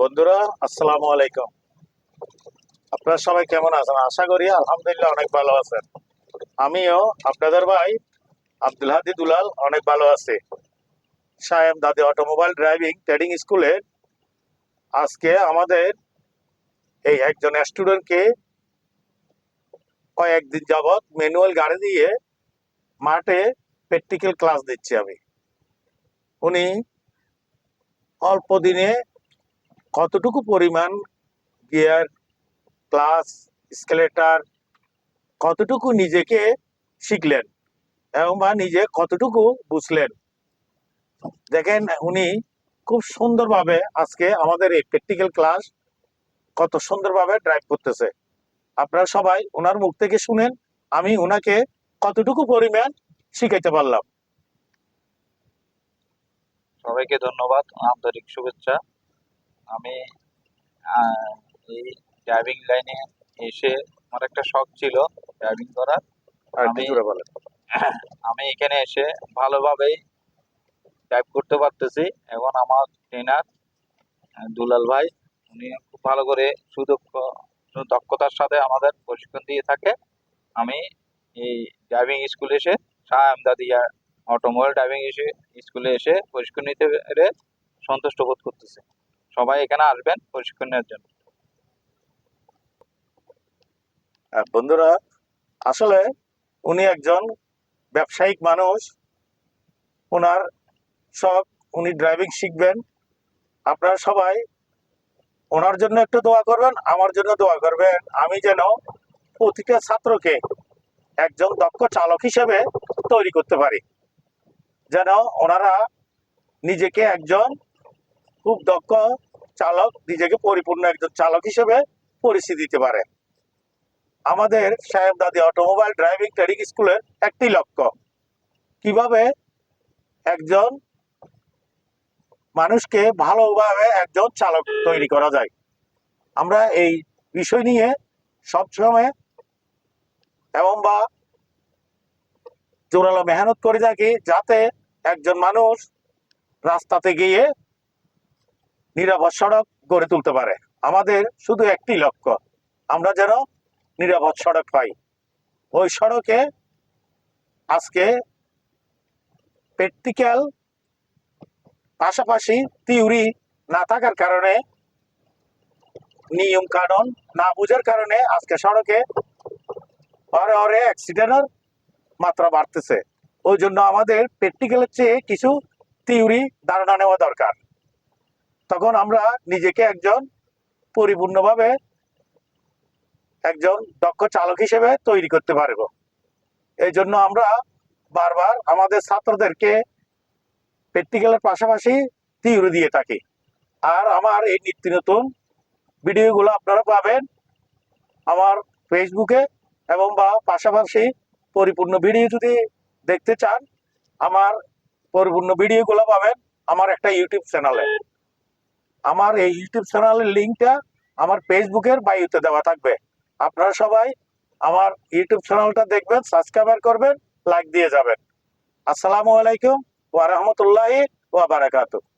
বন্ধুরা, আসসালামু আলাইকুম। আপনারা সবাই কেমন আছেন? আশা করি আলহামদুলিল্লাহ অনেক ভালো আছেন। আমিও, আপনাদের ভাই আব্দুল হাদি দুলাল অনেক ভালো আছি। সায়েম দাদি অটোমোবাইল ড্রাইভিং ট্রেডিং স্কুলে আজকে আমাদের এই একজন স্টুডেন্টকে কয়েকদিন যাবৎ ম্যানুয়াল গাড়ি দিয়ে মাঠে প্র্যাকটিক্যাল ক্লাস দিচ্ছি আমি। উনি অল্প দিনে কতটুকু পরিমাণ গিয়ার, ক্লাস, স্কেলেটার, কতটুকু নিজেকে শিখলেন এবং বা নিজে কতটুকু বুঝলেন? দেখেন, উনি খুব সুন্দরভাবে আজকে আমাদের এই প্র্যাকটিক্যাল ক্লাস কত সুন্দরভাবে ড্রাইভ করতেছে। আপনারা সবাই ওনার মুখ থেকে শুনেন, আমি ওনাকে কতটুকু পরিমাণ শিখাইতে পারলাম। সবাইকে ধন্যবাদ, আন্তরিক শুভেচ্ছা। আমি এই ড্রাইভিং লাইনে এসে আমার একটা শখ ছিল ড্রাইভিং করার। আমি- আমি এখানে এসে ভালোভাবেই ড্রাইভ করতে পারতেছি। এবং আমার ট্রেনার দুলাল ভাই উনি খুব ভালো করে সুদক্ষ দক্ষতার সাথে আমাদের প্রশিক্ষণ দিয়ে থাকে। আমি এই ড্রাইভিং স্কুলে এসে শাহ আমদাদিয়া অটোমোবাইল ড্রাইভিং এসে স্কুলে এসে প্রশিক্ষণ নিতে পেরে সন্তুষ্ট বোধ করতেছি। সবাই এখানে আসবেন প্রশিক্ষণ নেওয়ার জন্য। বন্ধুরা, আসলে উনি একজন ব্যবসায়িক মানুষ। ওনার শখ, উনি ড্রাইভিং শিখবেন। আপনারা সবাই ওনার জন্য একটু দোয়া করবেন, আমার জন্য দোয়া করবেন। আমি যেন প্রতিটা ছাত্রকে একজন দক্ষ চালক হিসেবে তৈরি করতে পারি। যেন ওনারা নিজেকে একজন খুব দক্ষ চালক, নিজেকে পরিপূর্ণ একজন চালক হিসেবে পরিচিতি দিতে পারে। আমাদের সাহেব দাদি অটোমোবাইল ড্রাইভিং ট্রেনিং স্কুলের একটি লক্ষ্য। কীভাবে একজন মানুষকে ভালোভাবে একজন চালক তৈরি করা যায়? আমরা এই বিষয় নিয়ে সবসময় এবং বা জোরালো মেহনত করে থাকি যাতে একজন মানুষ রাস্তাতে গিয়ে নিরাপদ সড়ক গড়ে তুলতে পারে। আমাদের শুধু একটি লক্ষ্য, আমরা যেন নিরাপদ সড়ক পাই। ওই সড়কে আজকে প্র্যাকটিক্যাল পাশাপাশি থিওরি না থাকার কারণে, নিয়ম কানুন না বুঝার কারণে আজকে সড়কে অরে অরে অ্যাক্সিডেন্টের মাত্রা বাড়তেছে। ওই জন্য আমাদের প্র্যাকটিক্যালের চেয়ে কিছু থিওরি ধারণা নেওয়া দরকার। তখন আমরা নিজেকে একজন পরিপূর্ণভাবে একজন দক্ষ চালক হিসেবে তৈরি করতে পারব। এই জন্য আমরা বারবার আমাদের ছাত্রদেরকে প্র্যাকটিক্যালের পাশাপাশি থিওরি দিয়ে থাকি। আর আমার এই নিত্য নতুন ভিডিওগুলো আপনারা পাবেন আমার ফেসবুকে এবং বা পাশাপাশি পরিপূর্ণ ভিডিও যদি দেখতে চান, আমার পরিপূর্ণ ভিডিওগুলো পাবেন আমার একটা ইউটিউব চ্যানেলে আমার এই ইউটিউব চ্যানেলের লিঙ্কটা আমার ফেসবুকের বায়ুতে দেওয়া থাকবে। আপনারা সবাই আমার ইউটিউব চ্যানেলটা দেখবেন, সাবস্ক্রাইবার করবেন, লাইক দিয়ে যাবেন। আসসালামু আলাইকুম ওয়া বারাকাতুহু।